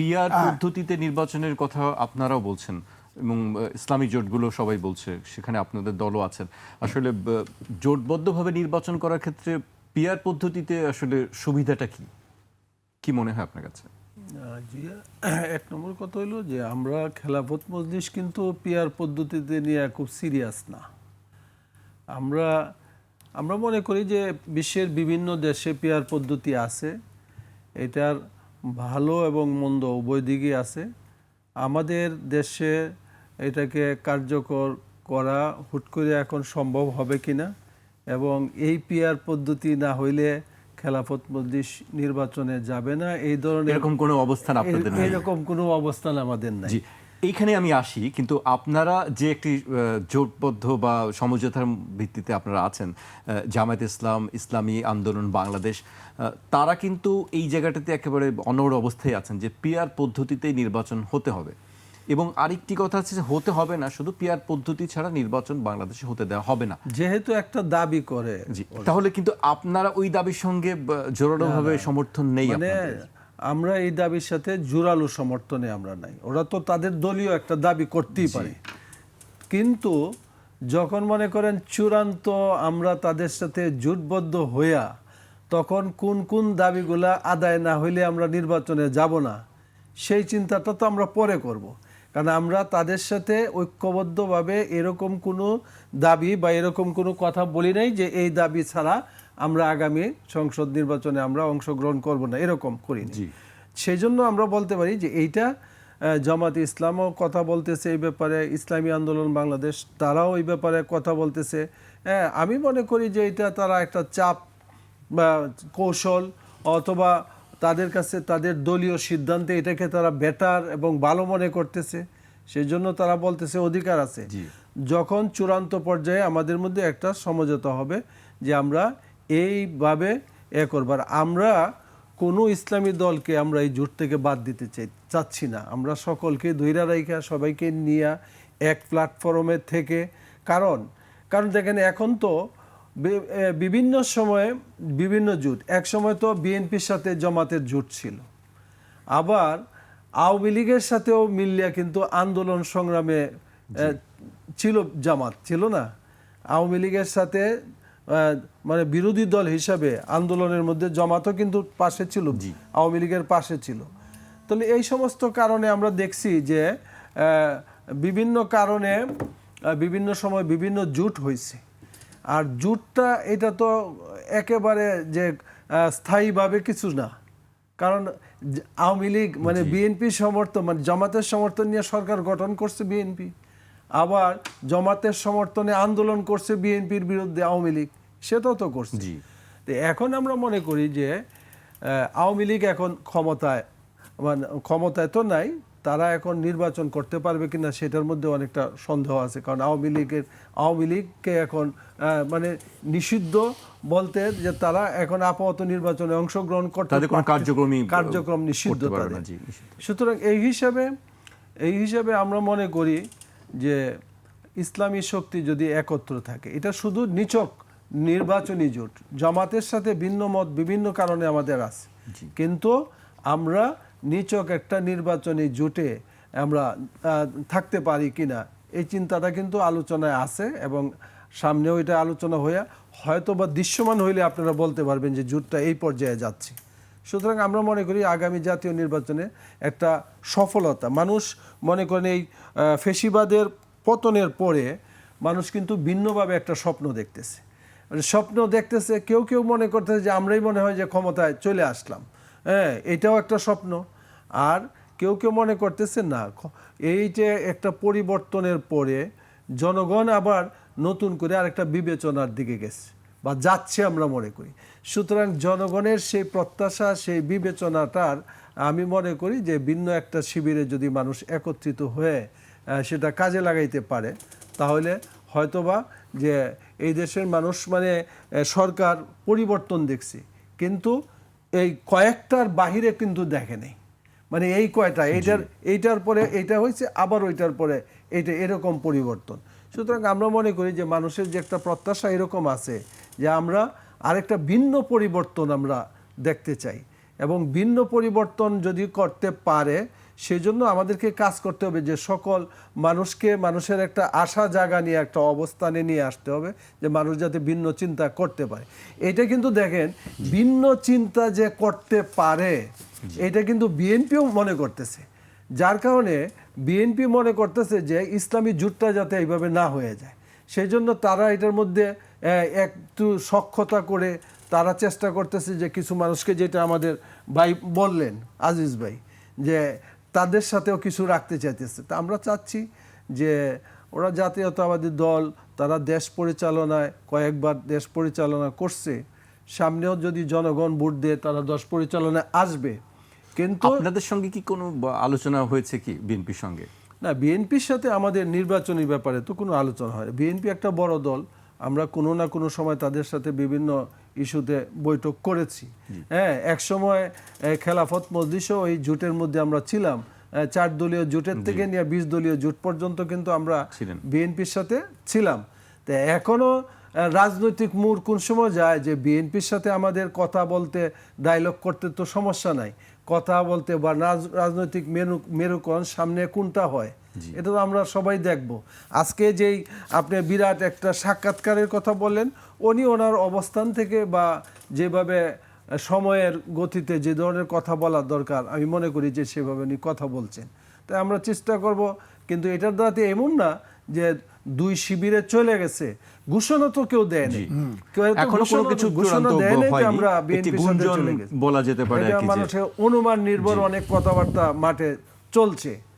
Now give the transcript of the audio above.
PR পদ্ধতিতে নির্বাচনের কথা আপনারাও বলছেন এবং ইসলামী জোটগুলো সবাই বলছে সেখানে আপনাদের দলও আছেন। আসলে জোটবদ্ধভাবে নির্বাচন করার ক্ষেত্রে পিআর পদ্ধতিতে আসলে সুবিধাটা কি? কি মনে হয় আপনার কাছে? জি এক নম্বর কথা হলো যে আমরা খেলাফত মজলিস কিন্তু পিয়ার পদ্ধতিতে নিয়ে খুব সিরিয়াস না। আমরা আমরা মনে করি যে বিশ্বের বিভিন্ন দেশে পিয়ার পদ্ধতি আছে। এটার ভালো এবং মন্দ উভয় দিকই আছে। আমাদের দেশে এটাকে কার্যকর করা হুট করে এখন সম্ভব হবে কিনা এবং এই পিয়ার পদ্ধতি না হইলে খেলাফত মজলিস নির্বাচনে যাবে না এই ধরনের এরকম কোনো অবস্থান আপনাদের এরকম কোনো অবস্থান আমাদের নাই। এইখানে আমি আসি কিন্তু আপনারা যে একটি জোটবদ্ধ বা সমঝোতার ভিত্তিতে আপনারা আছেন জামায়াত ইসলাম ইসলামী আন্দোলন বাংলাদেশ তারা কিন্তু এই জায়গাটাতে একেবারে অনড় অবস্থায় আছেন যে পিয়ার পদ্ধতিতেই নির্বাচন হতে হবে। এবং আরেকটি কথা হচ্ছে যে হতে হবে না শুধু পিয়ার পদ্ধতি ছাড়া নির্বাচন বাংলাদেশে হতে দেওয়া হবে না। যেহেতু একটা দাবি করে তাহলে কিন্তু আপনারা ওই দাবির সঙ্গে জোরালোভাবে সমর্থন নেই মানে আপনাদের। আমরা এই দাবির সাথে জোরালো সমর্থনে আমরা নাই। ওরা তো তাদের দলীয় একটা দাবি করতেই পারে। কিন্তু যখন মনে করেন চূড়ান্ত আমরা তাদের সাথে জোটবদ্ধ হইয়া তখন কোন কোন দাবিগুলা আদায় না হইলে আমরা নির্বাচনে যাব না সেই চিন্তাটা তো আমরা পরে করব। কারণ আমরা তাদের সাথে ঐক্যবদ্ধভাবে এরকম কোনো দাবি বা এরকম কোনো কথা বলি নাই যে এই দাবি ছাড়া আমরা আগামী সংসদ নির্বাচনে আমরা অংশগ্রহণ করব না এরকম করি জি। সেই জন্য আমরা বলতে পারি যে এইটা জামাত ইসলামও কথা বলতেছে এই ব্যাপারে ইসলামী আন্দোলন বাংলাদেশ তারাও এই ব্যাপারে কথা বলতেছে হ্যাঁ আমি মনে করি যে এটা তারা একটা চাপ বা কৌশল অথবা তাদের কাছে তাদের দলীয় সিদ্ধান্তে এটাকে তারা বেটার এবং ভালো মনে করতেছে সেই জন্য তারা বলতেছে অধিকার আছে জি। যখন চূড়ান্ত পর্যায়ে আমাদের মধ্যে একটা সমঝোতা হবে যে আমরা এইভাবে এ করবার আমরা কোনো ইসলামী দলকে আমরা এই জোট থেকে বাদ দিতে চাই চাচ্ছি না। আমরা সকলকে ধৈর্য রাইখা সবাইকে নিয়ে এক প্ল্যাটফর্মে থেকে। কারণ কারণ দেখেন এখন তো বিভিন্ন সময়ে বিভিন্ন জোট এক সময় তো বিএনপির সাথে জমাতের জোট ছিল। আবার আওয়ামী লীগের সাথেও মিলিয়া কিন্তু আন্দোলন সংগ্রামে ছিল জামাত ছিল না? আওয়ামী লীগের সাথে মানে বিরোধী দল হিসাবে আন্দোলনের মধ্যে জামাতও কিন্তু পাশে ছিল আওয়ামী লীগের পাশে ছিল। তাহলে এই সমস্ত কারণে আমরা দেখছি যে বিভিন্ন কারণে বিভিন্ন সময় বিভিন্ন জুট হয়েছে। আর জুটটা এটা তো একেবারে যে স্থায়ীভাবে কিছু না। কারণ আওয়ামী লীগ মানে বিএনপি সমর্থন মানে জামাতের সমর্থন নিয়ে সরকার গঠন করছে বিএনপি। আবার জমাতের সমর্থনে আন্দোলন করছে বিএনপির বিরুদ্ধে আওয়ামী লীগ। সেটাও তো করছে জি। তো এখন আমরা মনে করি যে আওয়ামী লীগ এখন ক্ষমতায় মানে ক্ষমতায় তো নাই তারা এখন নির্বাচন করতে পারবে কিনা সেটার মধ্যে অনেকটা সন্দেহ আছে কারণ আওয়ামী লীগের আওয়ামী লীগকে এখন মানে নিষিদ্ধ বলতে যে তারা এখন আপাতত নির্বাচনে অংশগ্রহণ করতে কার্যক্রম নিষিদ্ধ তাদের। নিষিদ্ধ। সুতরাং এই হিসাবে এই হিসাবে আমরা মনে করি যে ইসলামী শক্তি যদি একত্র থাকে এটা শুধু নিচক নির্বাচনী জোট। জামাতের সাথে ভিন্ন মত বিভিন্ন কারণে আমাদের আছে। কিন্তু আমরা নিচক একটা নির্বাচনী জোটে আমরা থাকতে পারি কিনা এই চিন্তাটা কিন্তু আলোচনায় আছে এবং সামনেও এটা আলোচনা হয়ে হয়তো বা দৃশ্যমান হইলে আপনারা বলতে পারবেন যে জোটটা এই পর্যায়ে যাচ্ছে। সুতরাং আমরা মনে করি আগামী জাতীয় নির্বাচনে একটা সফলতা। মানুষ মনে করেন এই ফেসিবাদের পতনের পরে মানুষ কিন্তু ভিন্নভাবে একটা স্বপ্ন দেখতেছে। স্বপ্ন দেখতেছে, কেউ কেউ মনে করতেছে যে আমরাই মনে হয় যে ক্ষমতায় চলে আসলাম। হ্যাঁ এটাও একটা স্বপ্ন। আর কেউ কেউ মনে করতেছে না এই যে একটা পরিবর্তনের পরে জনগণ আবার নতুন করে আরেকটা বিবেচনার দিকে গেছে, বা যাচ্ছে আমরা মনে করি। সুতরাং জনগণের সেই প্রত্যাশা, সেই বিবেচনাটার আমি মনে করি যে ভিন্ন একটা শিবিরে যদি মানুষ একত্রিত হয়ে সেটা কাজে লাগাইতে পারে, তাহলে হয়তোবা যে এই দেশের মানুষ মানে সরকার পরিবর্তন দেখছে। কিন্তু এই কয়েকটার বাহিরে কিন্তু দেখে নেই। মানে এই কয়টা এইটার এইটার পরে এইটা হয়েছে আবার ওইটার পরে এইটা এরকম পরিবর্তন। সুতরাং আমরা মনে করি যে মানুষের যে একটা প্রত্যাশা এরকম আছে যে আমরা আরেকটা ভিন্ন পরিবর্তন আমরা দেখতে চাই। এবং ভিন্ন পরিবর্তন যদি করতে পারে সেই জন্য আমাদেরকে কাজ করতে হবে যে সকল মানুষকে মানুষের একটা আশা জাগা নিয়ে, একটা অবস্থানে নিয়ে আসতে হবে যে মানুষ যাতে ভিন্ন চিন্তা করতে পারে। এটা কিন্তু দেখেন, ভিন্ন চিন্তা যে করতে পারে, এটা কিন্তু বিএনপিও মনে করতেছে। যার কারণে বিএনপি মনে করতেছে যে ইসলামী জুটটা যাতে এইভাবে না হয়ে যায়। সেই জন্য তারা এটার মধ্যে একটু সক্ষতা করে তারা চেষ্টা করতেছে যে কিছু মানুষকে যেটা আমাদের ভাই বললেন, আজিজ ভাই, যে তাদের সাথেও কিছু রাখতে চাইতেছে। তা আমরা চাচ্ছি যে ওরা জাতীয়তাবাদী দল তারা দেশ পরিচালনায় কয়েকবার দেশ পরিচালনা করছে সামনেও যদি জনগণ ভোট দিয়ে তারা দেশ পরিচালনায় আসবে। কিন্তু আপনাদের সঙ্গে কি কোনো আলোচনা হয়েছে কি বিএনপির সঙ্গে? না বিএনপির সাথে আমাদের নির্বাচনী ব্যাপারে তো কোনো আলোচনা হয় বিএনপি একটা বড় দল আমরা কোনো না কোনো সময় তাদের সাথে বিভিন্ন ইস্যুতে বৈঠক করেছি। হ্যাঁ এক সময় খেলাফত মজলিসও এই জোটের মধ্যে আমরা ছিলাম। চার দলীয় জোটের থেকে নিয়ে বিশ দলীয় জোট পর্যন্ত কিন্তু আমরা। বিএনপির সাথে ছিলাম। তো এখনও আহ, রাজনৈতিক মোড় কোন সময় যায় যে বিএনপির সাথে আমাদের কথা বলতে ডায়লগ করতে তো সমস্যা নাই। কথা বলতে বা রাজ- রাজনৈতিক মেরু মেরুকরণ সামনে কোনটা হয়? এটা তো আমরা সবাই দেখব। আজকে যেই আপনি বিরাট একটা সাক্ষাৎকারের কথা বললেন উনি ওনার অবস্থান থেকে বা যেভাবে সময়ের গতিতে যে ধরনের কথা বলার দরকার আমি মনে করি যে সেভাবে উনি কথা বলছেন। তাই আমরা চেষ্টা করব কিন্তু এটার দ্বারাতে এমন না যে দুই শিবিরে চলে গেছে ঘোষণা তো কেউ দেয়নি। এখনও কোনো ঘোষণা- কিছু ঘোষণা দেয়নি যে আমরা গেছি। বলা যেতে পারে মানুষের অনুমান নির্ভর অনেক কথাবার্তা মাঠে চলছে।